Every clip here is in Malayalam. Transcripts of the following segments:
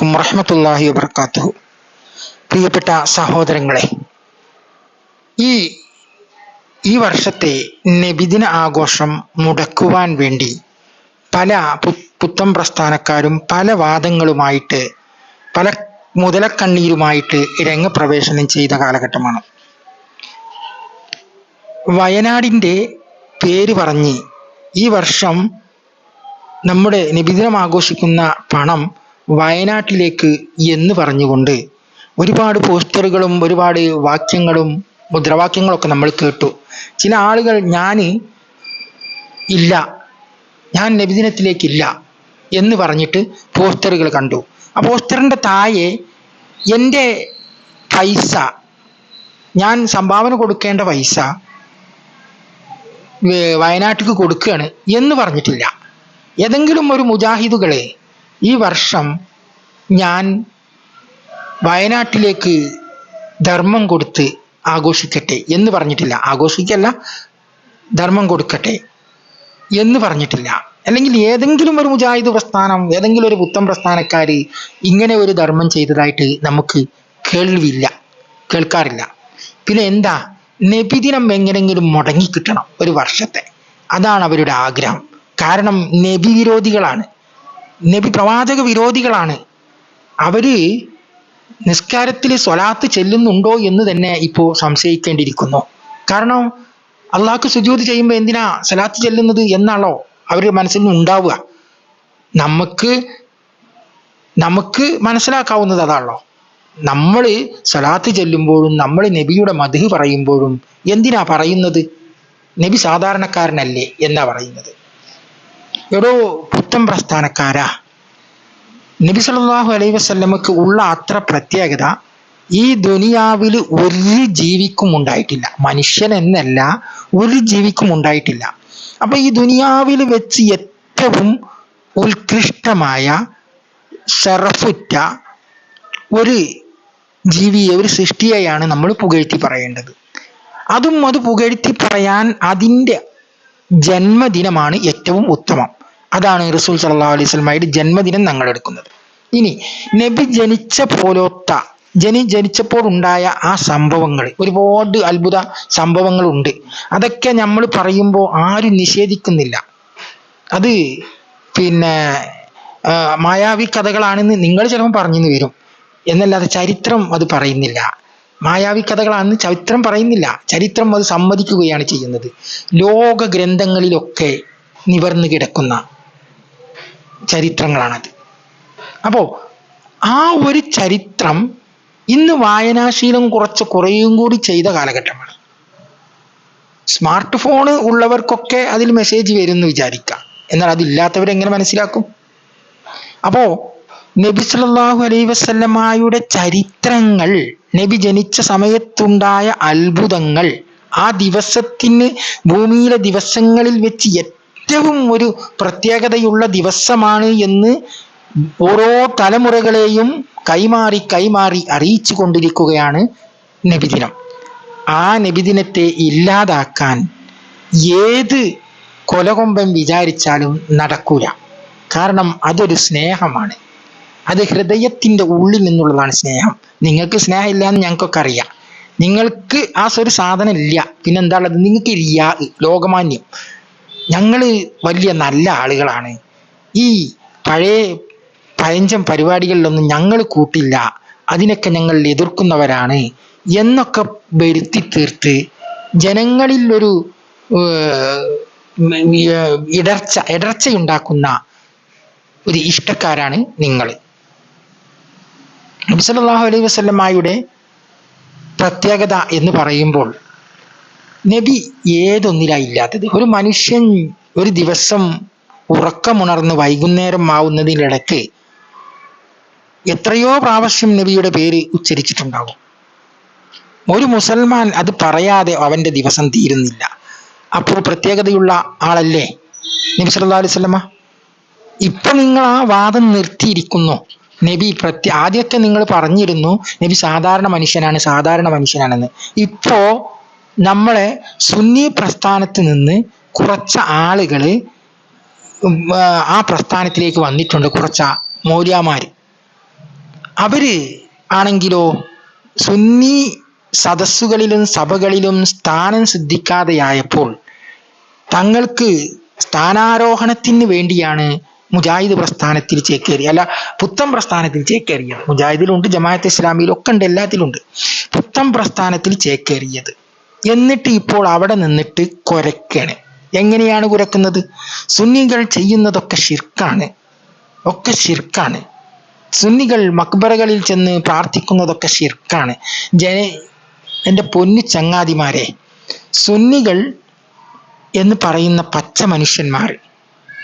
അലൈക്കും വറഹമത്തല്ലാഹി വബർക്കാത്തു പ്രിയപ്പെട്ട സഹോദരങ്ങളെ ഈ ഈ വർഷത്തെ നബിദിന ആഘോഷം മുടക്കുവാൻ വേണ്ടി പല പു- പുത്തൻ പ്രസ്ഥാനക്കാരും പല വാദങ്ങളുമായിട്ട് പല മുതലക്കണ്ണീരുമായിട്ട് രംഗപ്രവേശനം ചെയ്ത കാലഘട്ടമാണ്. വയനാടിന്റെ പേര് പറഞ്ഞ് ഈ വർഷം നമ്മുടെ നിബിദിനം ആഘോഷിക്കുന്ന പണം വയനാട്ടിലേക്ക് എന്ന് പറഞ്ഞുകൊണ്ട് ഒരുപാട് പോസ്റ്ററുകളും ഒരുപാട് വാക്യങ്ങളും മുദ്രാവാക്യങ്ങളൊക്കെ നമ്മൾ കേട്ടു. ചില ആളുകൾ ഞാൻ ഇല്ല ഞാൻ നബിദിനത്തിലേക്കില്ല എന്ന് പറഞ്ഞിട്ട് പോസ്റ്ററുകൾ കണ്ടു. ആ പോസ്റ്ററിന്റെ താഴെ എന്റെ പൈസ ഞാൻ സംഭാവന കൊടുക്കേണ്ട പൈസ വയനാട്ടിലേക്ക് കൊടുക്കുകയാണ് എന്ന് പറഞ്ഞിട്ടില്ല. ഏതെങ്കിലും ഒരു മുജാഹിദുകളെ ഈ വർഷം ഞാൻ വയനാട്ടിലേക്ക് ധർമ്മം കൊടുത്ത് ആഘോഷിക്കട്ടെ എന്ന് പറഞ്ഞിട്ടില്ല. ആഘോഷിക്കല്ല ധർമ്മം കൊടുക്കട്ടെ എന്ന് പറഞ്ഞിട്ടില്ല. അല്ലെങ്കിൽ ഏതെങ്കിലും ഒരു മുജാഹിദ് പ്രസ്ഥാനം ഏതെങ്കിലും ഒരു പുത്തൻ പ്രസ്ഥാനക്കാർ ഇങ്ങനെ ഒരു ധർമ്മം ചെയ്തതായിട്ട് നമുക്ക് കേൾവില്ല കേൾക്കാറില്ല. പിന്നെ എന്താ? നബിദിനം എങ്ങനെങ്കിലും മുടങ്ങി കിട്ടണം ഒരു വർഷത്തെ. അതാണ് അവരുടെ ആഗ്രഹം. കാരണം നബി വിരോധികളാണ് നബി പ്രവാചക വിരോധികളാണ്. അവർ നിസ്കാരത്തിൽ സ്വലാത്ത് ചെല്ലുന്നുണ്ടോ എന്ന് തന്നെ ഇപ്പോൾ സംശയിക്കേണ്ടിയിരിക്കുന്നു. കാരണം അള്ളാഹ്ക്ക് സുജൂത് ചെയ്യുമ്പോൾ എന്തിനാ സ്വലാത്ത് ചെല്ലുന്നത് എന്നാണോ അവരുടെ മനസ്സിൽ ഉണ്ടാവുക. നമുക്ക് നമുക്ക് മനസ്സിലാക്കാവുന്നത് അതാണല്ലോ. നമ്മൾ സ്വലാത്ത് ചെല്ലുമ്പോഴും നമ്മൾ നബിയുടെ മധു പറയുമ്പോഴും എന്തിനാ പറയുന്നത്? നബി സാധാരണക്കാരനല്ലേ എന്നാ പറയുന്നത്. എടോ പുത്തൻ പ്രസ്ഥാനക്കാരാ. നബി സല്ലാഹു അലൈ വസല്ലമക്ക് ഉള്ള അത്ര പ്രത്യേകത ഈ ദുനിയാവിൽ ഒരു ജീവിക്കും ഉണ്ടായിട്ടില്ല. മനുഷ്യൻ എന്നല്ല ഒരു ജീവിക്കും ഉണ്ടായിട്ടില്ല. അപ്പൊ ഈ ദുനിയാവിൽ വെച്ച് ഏറ്റവും ഉത്കൃഷ്ടമായ ഷറഫുറ്റ ഒരു ജീവിയെ ഒരു സൃഷ്ടിയെയാണ് നമ്മൾ പുകഴ്ത്തി പറയേണ്ടത്. അതും അത് പുകഴ്ത്തി പറയാൻ അതിന്റെ ജന്മദിനമാണ് ഏറ്റവും ഉത്തമം. അതാണ് റസൂൽ സല്ലല്ലാഹു അലൈഹി വസല്ലമയുടെ ജന്മദിനം ഞങ്ങൾ എടുക്കുന്നത് ഇനി നബി ജനിച്ച പോലോത്ത ജനി ജനിച്ചപ്പോൾ ഉണ്ടായ ആ സംഭവങ്ങൾ ഒരുപാട് അത്ഭുത സംഭവങ്ങളുണ്ട്. അതൊക്കെ നമ്മൾ പറയുമ്പോൾ ആരും നിഷേധിക്കുന്നില്ല. അത് പിന്നെ മായാവി കഥകളാണെന്ന് നിങ്ങൾ ചിലപ്പോൾ പറഞ്ഞെന്ന് വരും. എന്നല്ലാതെ ചരിത്രം അത് പറയുന്നില്ല. മായാവി കഥകളാണെന്ന് ചരിത്രം പറയുന്നില്ല. ചരിത്രം അത് സമ്മതിക്കുകയാണ് ചെയ്യുന്നത്. ലോക ഗ്രന്ഥങ്ങളിലൊക്കെ നിവർന്നു കിടക്കുന്ന ചരിത്രങ്ങളാണത്. അപ്പോ ആ ഒരു ചരിത്രം ഇന്ന് വായനാശീലം കുറച്ച് കുറയും കൂടി ചെയ്ത കാലഘട്ടമാണ്. സ്മാർട്ട് ഫോൺ ഉള്ളവർക്കൊക്കെ അതിൽ മെസ്സേജ് വരും എന്ന് വിചാരിക്കാം എന്നാൽ അതില്ലാത്തവരെങ്ങനെ മനസ്സിലാക്കും? അപ്പോ നബി സല്ലല്ലാഹു അലൈഹി വസല്ലമയുടെ ചരിത്രങ്ങൾ നബി ജനിച്ച സമയത്തുണ്ടായ അത്ഭുതങ്ങൾ ആ ദിവസത്തിന് ഭൂമിയിലെ ദിവസങ്ങളിൽ വെച്ച് ഏറ്റവും ഒരു പ്രത്യേകതയുള്ള ദിവസമാണ് എന്ന് ഓരോ തലമുറകളെയും കൈമാറി കൈമാറി അറിയിച്ചു കൊണ്ടിരിക്കുകയാണ് നബിദിനം. ആ നബിദിനത്തെ ഇല്ലാതാക്കാൻ ഏത് കൊലകൊമ്പൻ വിചാരിച്ചാലും നടക്കൂല. കാരണം അതൊരു സ്നേഹമാണ്. അത് ഹൃദയത്തിന്റെ ഉള്ളിൽ നിന്നുള്ളതാണ് സ്നേഹം. നിങ്ങൾക്ക് സ്നേഹമില്ല എന്ന് ഞങ്ങൾക്കൊക്കെ അറിയാം. നിങ്ങൾക്ക് ആ ഒരു സാധനം ഇല്ല. പിന്നെന്താ ഉള്ളത്? നിങ്ങൾക്ക് ഇല്ല. ലോകമാന്യം. ഞങ്ങൾ വലിയ നല്ല ആളുകളാണ്. ഈ പഴയ പഴഞ്ചൻ പരിപാടികളിലൊന്നും ഞങ്ങൾ കൂട്ടില്ല. അതിനൊക്കെ ഞങ്ങൾ എതിർക്കുന്നവരാണ് എന്നൊക്കെ വരുത്തി തീർത്ത് ജനങ്ങളിൽ ഒരു ഇടർച്ച ഇടർച്ച ഇടർച്ചയുണ്ടാക്കുന്ന ഒരു ഇഷ്ടക്കാരാണ് നിങ്ങൾ നബി സല്ലല്ലാഹു അലൈഹി വസ്ലമായുടെ പ്രത്യേകത എന്ന് പറയുമ്പോൾ നബി ഏതൊന്നിലാ ഇല്ലാത്തത് ഒരു മനുഷ്യൻ ഒരു ദിവസം ഉറക്കമുണർന്ന് വൈകുന്നേരം ആവുന്നതിനിടയ്ക്ക് എത്രയോ പ്രാവശ്യം നബിയുടെ പേര് ഉച്ചരിച്ചിട്ടുണ്ടാകും ഒരു മുസൽമാൻ അത് പറയാതെ അവന്റെ ദിവസം തീരുന്നില്ല. അപ്പോൾ പ്രത്യേകതയുള്ള ആളല്ലേ നബി സല്ലല്ലാഹു അലൈഹി വസല്ലമ? ഇപ്പൊ നിങ്ങൾ ആ വാദം നിർത്തിയിരിക്കുന്നു. നബി പ്രത്യ ആദ്യമൊക്കെ നിങ്ങൾ പറഞ്ഞിരുന്നു നബി സാധാരണ മനുഷ്യനാണ് സാധാരണ മനുഷ്യനാണെന്ന്. ഇപ്പോ നമ്മളെ സുന്നി പ്രസ്ഥാനത്ത് നിന്ന് കുറച്ച് ആളുകൾ ആ, പ്രസ്ഥാനത്തിലേക്ക് വന്നിട്ടുണ്ട് കുറച്ച് മൗര്യമാർ അവർ ആണെങ്കിലോ സുന്നി സദസ്സുകളിലും സഭകളിലും സ്ഥാനം സിദ്ധിക്കാതെയായപ്പോൾ തങ്ങൾക്ക് സ്ഥാനാരോഹണത്തിന് വേണ്ടിയാണ് മുജാഹിദ് പ്രസ്ഥാനത്തിൽ ചേക്കേറി അല്ല പുത്തം പ്രസ്ഥാനത്തിൽ ചേക്കേറിയത്. മുജാഹിദിലുണ്ട് ജമാഅത്ത് ഇസ്ലാമിയിലൊക്കെ ഉണ്ട് എല്ലാത്തിലുണ്ട്. പുത്തം പ്രസ്ഥാനത്തിൽ ചേക്കേറിയത്. എന്നിട്ട് ഇപ്പോൾ അവിടെ നിന്നിട്ട് കുരക്കാണ് എങ്ങനെയാണ് കുരക്കുന്നത് സുന്നികൾ ചെയ്യുന്നതൊക്കെ ഷിർക്കാണ് ഒക്കെ ഷിർക്കാണ് സുന്നികൾ മക്ബറകളിൽ ചെന്ന് പ്രാർത്ഥിക്കുന്നതൊക്കെ ഷിർക്കാണ് ജന എന്റെ പൊന്നു ചങ്ങാതിമാരെ സുന്നികൾ എന്ന് പറയുന്ന പച്ച മനുഷ്യന്മാർ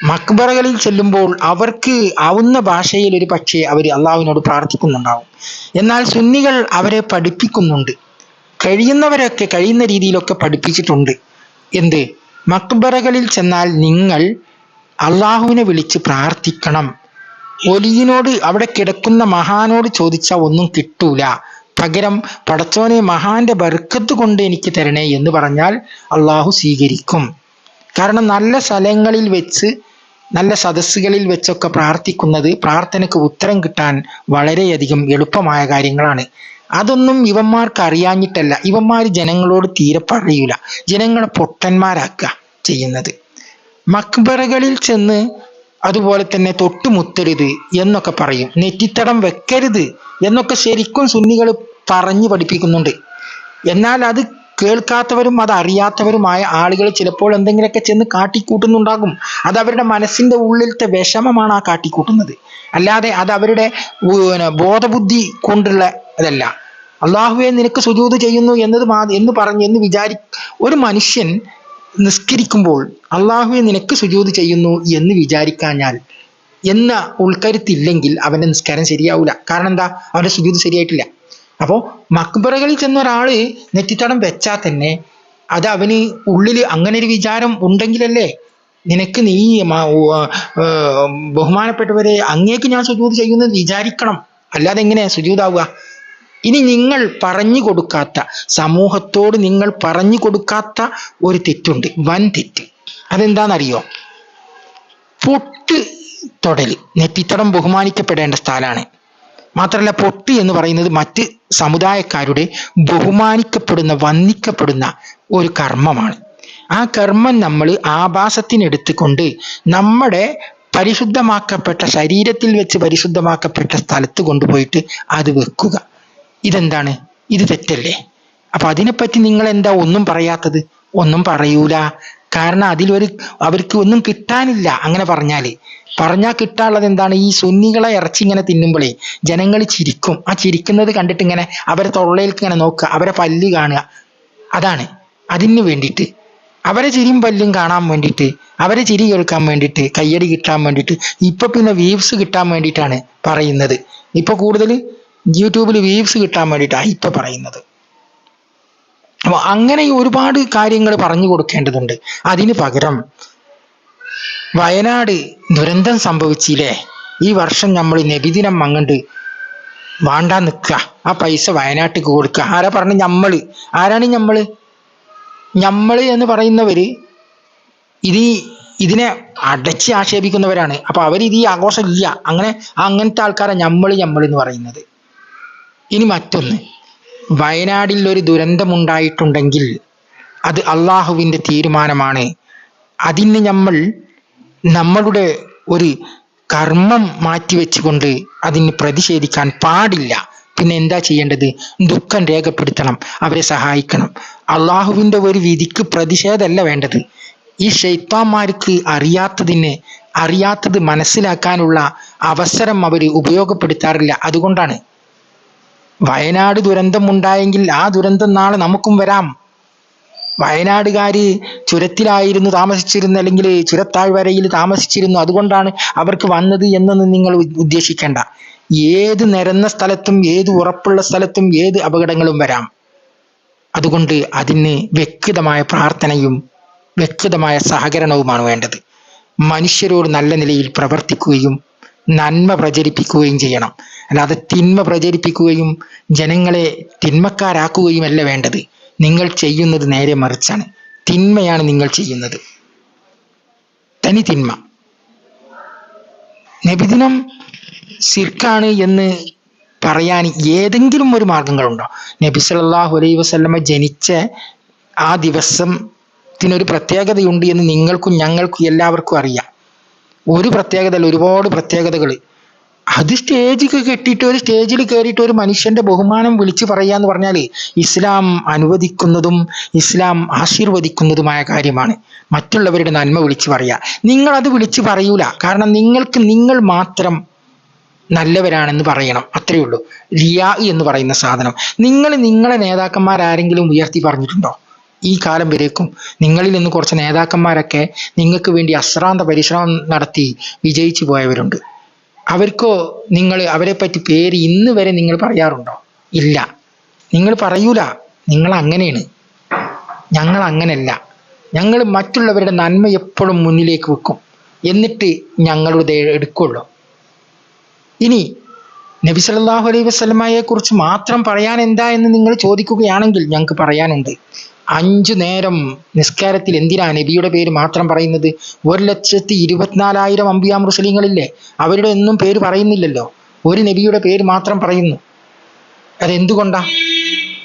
മക്ബറകളിൽ ചെല്ലുമ്പോൾ അവർക്ക് ആവുന്ന ഭാഷയിൽ ഒരു പക്ഷേ അവർ അള്ളാഹുവിനോട് പ്രാർത്ഥിക്കുന്നുണ്ടാവും. എന്നാൽ സുന്നികൾ അവരെ പഠിപ്പിക്കുന്നുണ്ട്. കഴിയുന്നവരൊക്കെ കഴിയുന്ന രീതിയിലൊക്കെ പഠിപ്പിച്ചിട്ടുണ്ട്. എന്ത്? മക്ബറകളിൽ ചെന്നാൽ നിങ്ങൾ അള്ളാഹുവിനെ വിളിച്ച് പ്രാർത്ഥിക്കണം. ഒലിയിനോട് അവിടെ കിടക്കുന്ന മഹാനോട് ചോദിച്ചാൽ ഒന്നും കിട്ടൂല. പകരം പടച്ചോനെ മഹാന്റെ ബർക്കത്ത് കൊണ്ട് എനിക്ക് തരണേ എന്ന് പറഞ്ഞാൽ അള്ളാഹു സ്വീകരിക്കും. കാരണം നല്ല സ്ഥലങ്ങളിൽ വെച്ച് നല്ല സദസ്സുകളിൽ വെച്ചൊക്കെ പ്രാർത്ഥിക്കുന്നത് പ്രാർത്ഥനയ്ക്ക് ഉത്തരം കിട്ടാൻ വളരെയധികം എളുപ്പമായ കാര്യങ്ങളാണ്. അതൊന്നും ഇവന്മാർക്ക് അറിയാഞ്ഞിട്ടല്ല. ഇവന്മാർ ജനങ്ങളോട് തീരെ പറയൂല. ജനങ്ങളെ പൊട്ടന്മാരാക്കുക ചെയ്യുന്നത്. മക്ബറകളിൽ ചെന്ന് അതുപോലെ തന്നെ തൊട്ടുമുത്തരുത് എന്നൊക്കെ പറയും. നെറ്റിത്തടം വെക്കരുത് എന്നൊക്കെ ശരിക്കും സുന്നികൾ പറഞ്ഞു പഠിപ്പിക്കുന്നുണ്ട്. എന്നാൽ അത് കേൾക്കാത്തവരും അത് അറിയാത്തവരുമായ ആളുകൾ ചിലപ്പോൾ എന്തെങ്കിലുമൊക്കെ ചെന്ന് കാട്ടിക്കൂട്ടുന്നുണ്ടാകും. അത് അവരുടെ മനസ്സിന്റെ ഉള്ളിലത്തെ വിഷമമാണ് ആ കാട്ടിക്കൂട്ടുന്നത്. അല്ലാതെ അത് അവരുടെ ബോധബുദ്ധി കൊണ്ടുള്ള അതല്ല. അള്ളാഹുവെ നിനക്ക് സുജൂത് ചെയ്യുന്നു എന്നത് മാ എന്ന് പറഞ്ഞ് എന്ന് വിചാരി ഒരു മനുഷ്യൻ നിസ്കരിക്കുമ്പോൾ അള്ളാഹുവെ നിനക്ക് സുജൂത് ചെയ്യുന്നു എന്ന് വിചാരിക്കാഞ്ഞാൽ എന്ന ഉൾക്കരുത്തില്ലെങ്കിൽ അവന്റെ നിസ്കാരം ശരിയാവില്ല കാരണം എന്താ? അവന്റെ സുജൂത് ശരിയായിട്ടില്ല. അപ്പോൾ മക്ബറകളിൽ ചെന്ന ഒരാൾ നെറ്റിത്തടം വെച്ചാൽ തന്നെ അത് അവന് ഉള്ളിൽ അങ്ങനെ ഒരു വിചാരം ഉണ്ടെങ്കിലല്ലേ നിനക്ക് നീ ബഹുമാനപ്പെട്ടവരെ അങ്ങേക്ക് ഞാൻ സുജൂത് ചെയ്യുന്നത് വിചാരിക്കണം. അല്ലാതെ എങ്ങനെയാ സുജൂതാവുക? ഇനി നിങ്ങൾ പറഞ്ഞു കൊടുക്കാത്ത സമൂഹത്തോട് നിങ്ങൾ പറഞ്ഞു കൊടുക്കാത്ത ഒരു തെറ്റുണ്ട്. വൻ തെറ്റ്. അതെന്താണെന്നറിയോ പൊട്ട് തൊടൽ നെറ്റിത്തടം ബഹുമാനിക്കപ്പെടേണ്ട സ്ഥലമാണ് മാത്രമല്ല പൊട്ടി എന്ന് പറയുന്നത് മറ്റ് സമുദായക്കാരുടെ ബഹുമാനിക്കപ്പെടുന്ന വന്ദിക്കപ്പെടുന്ന ഒരു കർമ്മമാണ്. ആ കർമ്മം നമ്മൾ ആഭാസത്തിനെടുത്തുകൊണ്ട് നമ്മുടെ പരിശുദ്ധമാക്കപ്പെട്ട ശരീരത്തിൽ വെച്ച് പരിശുദ്ധമാക്കപ്പെട്ട സ്ഥലത്ത് കൊണ്ടുപോയിട്ട് അത് വെക്കുക. ഇതെന്താണ്? ഇത് തെറ്റല്ലേ? അപ്പൊ അതിനെപ്പറ്റി നിങ്ങൾ എന്താ ഒന്നും പറയാത്തത്? ഒന്നും പറയൂല. കാരണം അതിലൊരു അവർക്ക് ഒന്നും കിട്ടാനില്ല അങ്ങനെ പറഞ്ഞാൽ. പറഞ്ഞാൽ കിട്ടാനുള്ളത് എന്താണ്? ഈ സുന്നികളെ ഇറച്ചി ഇങ്ങനെ തിന്നുമ്പോഴേ ജനങ്ങൾ ചിരിക്കും. ആ ചിരിക്കുന്നത് കണ്ടിട്ട് ഇങ്ങനെ അവരെ തൊള്ളയിലേക്ക് ഇങ്ങനെ നോക്കുക. അവരെ പല്ല് കാണുക. അതാണ്. അതിന് വേണ്ടിയിട്ട്. അവരെ ചിരിയും പല്ലും കാണാൻ വേണ്ടിയിട്ട്. അവരെ ചിരി കേൾക്കാൻ വേണ്ടിയിട്ട്. കയ്യടി കിട്ടാൻ വേണ്ടിയിട്ട്. ഇപ്പൊ പിന്നെ വീവ്സ് കിട്ടാൻ വേണ്ടിയിട്ടാണ് പറയുന്നത്. ഇപ്പൊ കൂടുതൽ യൂട്യൂബിൽ വീവ്സ് കിട്ടാൻ വേണ്ടിയിട്ടാണ് ഇപ്പൊ പറയുന്നത്. അപ്പൊ അങ്ങനെ ഒരുപാട് കാര്യങ്ങൾ പറഞ്ഞു കൊടുക്കേണ്ടതുണ്ട്. അതിന് പകരം വയനാട് ദുരന്തം സംഭവിച്ചില്ലേ? ഈ വർഷം നമ്മൾ നബിദിനം അങ്ങണ്ട് വാണ്ടാ നിൽക്കുക ആ പൈസ വയനാട്ടിക്ക് കൊടുക്കുക ആരാ പറഞ്ഞ ഞമ്മൾ? ആരാണ് ഞമ്മൾ? ഞമ്മൾ എന്ന് പറയുന്നവര് ഇത് ഇതിനെ അടച്ച് ആക്ഷേപിക്കുന്നവരാണ്. അപ്പൊ അവർ ഇത് ഈ ആഘോഷം ഇല്ല. അങ്ങനെ അങ്ങനത്തെ ആൾക്കാരാണ് ഞമ്മൾ നമ്മൾ എന്ന് പറയുന്നത്. ഇനി മറ്റൊന്ന്. വയനാടിൽ ഒരു ദുരന്തമുണ്ടായിട്ടുണ്ടെങ്കിൽ അത് അള്ളാഹുവിന്റെ തീരുമാനമാണ്. അതിന് നമ്മൾ നമ്മളുടെ ഒരു കർമ്മം മാറ്റിവെച്ചുകൊണ്ട് അതിന് പ്രതിഷേധിക്കാൻ പാടില്ല. പിന്നെ എന്താ ചെയ്യേണ്ടത്? ദുഃഖം രേഖപ്പെടുത്തണം അവരെ സഹായിക്കണം. അള്ളാഹുവിന്റെ ഒരു വിധിക്ക് പ്രതിഷേധമല്ല വേണ്ടത്. ഈ ഷെയ്ത്താന്മാർക്ക് അറിയാത്തതിന് അറിയാത്തത് മനസ്സിലാക്കാനുള്ള അവസരം അവർ ഉപയോഗപ്പെടുത്താറില്ല. അതുകൊണ്ടാണ് വയനാട് ദുരന്തം ഉണ്ടായെങ്കിൽ ആ ദുരന്തം നാളെ നമുക്കും വരാം. വയനാടുകാര് ചുരത്തിലായിരുന്നു താമസിച്ചിരുന്നു അല്ലെങ്കിൽ ചുരത്താഴ്വരയിൽ താമസിച്ചിരുന്നു. അതുകൊണ്ടാണ് അവർക്ക് വന്നത് എന്നൊന്നും നിങ്ങൾ ഉദ്ദേശിക്കേണ്ട. ഏത് നിരന്ന സ്ഥലത്തും ഏത് ഉറപ്പുള്ള സ്ഥലത്തും ഏത് അപകടങ്ങളും വരാം. അതുകൊണ്ട് അതിന് വ്യക്തമായ പ്രാർത്ഥനയും വ്യക്തമായ സഹകരണവുമാണ് വേണ്ടത്. മനുഷ്യരോട് നല്ല നിലയിൽ പ്രവർത്തിക്കുകയും നന്മ പ്രചരിപ്പിക്കുകയും ചെയ്യണം. അല്ലാതെ തിന്മ പ്രചരിപ്പിക്കുകയും ജനങ്ങളെ തിന്മക്കാരാക്കുകയുമല്ല വേണ്ടത്. നിങ്ങൾ ചെയ്യുന്നത് നേരെ മറിച്ചാണ്. തിന്മയാണ് നിങ്ങൾ ചെയ്യുന്നത്. തനി തിന്മ. നബിദിനം സിർക്കാണ് എന്ന് പറയാൻ ഏതെങ്കിലും ഒരു മാർഗങ്ങളുണ്ടോ? നബി സല്ലാഹു അലൈ വസല്ലമ ജനിച്ച ആ ദിവസത്തിനൊരു പ്രത്യേകതയുണ്ട് എന്ന് നിങ്ങൾക്കും ഞങ്ങൾക്കും എല്ലാവർക്കും അറിയാം. ഒരു പ്രത്യേകത അല്ല ഒരുപാട് പ്രത്യേകതകൾ അത് സ്റ്റേജൊക്കെ കെട്ടിയിട്ട് ഒരു സ്റ്റേജിൽ കയറിയിട്ട് ഒരു മനുഷ്യന്റെ ബഹുമാനം വിളിച്ചു എന്ന് പറഞ്ഞാൽ ഇസ്ലാം അനുവദിക്കുന്നതും ഇസ്ലാം ആശീർവദിക്കുന്നതുമായ കാര്യമാണ്. മറ്റുള്ളവരുടെ നന്മ വിളിച്ചു പറയുക നിങ്ങൾ അത് വിളിച്ചു പറയൂല. കാരണം നിങ്ങൾക്ക് നിങ്ങൾ മാത്രം നല്ലവരാണെന്ന് പറയണം. അത്രയേ ഉള്ളൂ. റിയാ എന്ന് പറയുന്ന സാധനം. നിങ്ങൾ നിങ്ങളെ നേതാക്കന്മാരാരെങ്കിലും ഉയർത്തി പറഞ്ഞിട്ടുണ്ടോ? ഈ കാലം വരേക്കും. നിങ്ങളിൽ നിന്ന് കുറച്ച് നേതാക്കന്മാരൊക്കെ നിങ്ങൾക്ക് വേണ്ടി അശ്രാന്ത പരിശ്രമം നടത്തി വിജയിച്ചു പോയവരുണ്ട്. അവർക്കോ നിങ്ങൾ അവരെ പറ്റി പേര് ഇന്ന് വരെ നിങ്ങൾ പറയാറുണ്ടോ? ഇല്ല. നിങ്ങൾ പറയൂല. നിങ്ങൾ അങ്ങനെയാണ്. ഞങ്ങൾ അങ്ങനെയല്ല ഞങ്ങൾ മറ്റുള്ളവരുടെ നന്മ എപ്പോഴും മുന്നിലേക്ക് വെക്കും. എന്നിട്ട് ഞങ്ങളുടെ എടുക്കുള്ളൂ. ഇനി നബി സല്ലാഹു അലൈഹി വസ്ലമയെ കുറിച്ച് മാത്രം പറയാൻ എന്താ എന്ന് നിങ്ങൾ ചോദിക്കുകയാണെങ്കിൽ ഞങ്ങൾക്ക് പറയാനുണ്ട്. അഞ്ചു നേരം നിസ്കാരത്തിൽ എന്തിനാ നബിയുടെ പേര് മാത്രം പറയുന്നത്? ഒരു ലക്ഷത്തി ഇരുപത്തിനാലായിരം അമ്പിയാ മുസ്ലിങ്ങളില്ലേ അവരുടെ ഒന്നും പേര് പറയുന്നില്ലല്ലോ. ഒരു നബിയുടെ പേര് മാത്രം പറയുന്നു. അതെന്തുകൊണ്ടാ?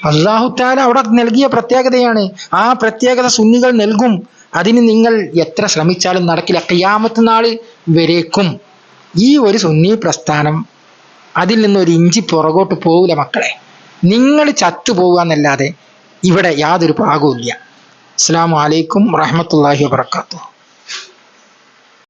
അള്ളാഹുത്താല അവിടെ നൽകിയ പ്രത്യേകതയാണ്. ആ പ്രത്യേകത സുന്നികൾ നൽകും. അതിന് നിങ്ങൾ എത്ര ശ്രമിച്ചാലും നടക്കില്ല. ഖിയാമത്ത് നാൾ വരേക്കും. ഈ ഒരു സുന്നി പ്രസ്ഥാനം അതിൽ നിന്ന് ഒരു ഇഞ്ചി പുറകോട്ട് പോകില്ല മക്കളെ. നിങ്ങൾ ചത്തുപോകുക ഇവിടെ യാതൊരു ഭാഗവും ഇല്ല അസ്സാം വലൈക്കും വാഹമത്തല്ലാഹി വാബർക്കാത്തു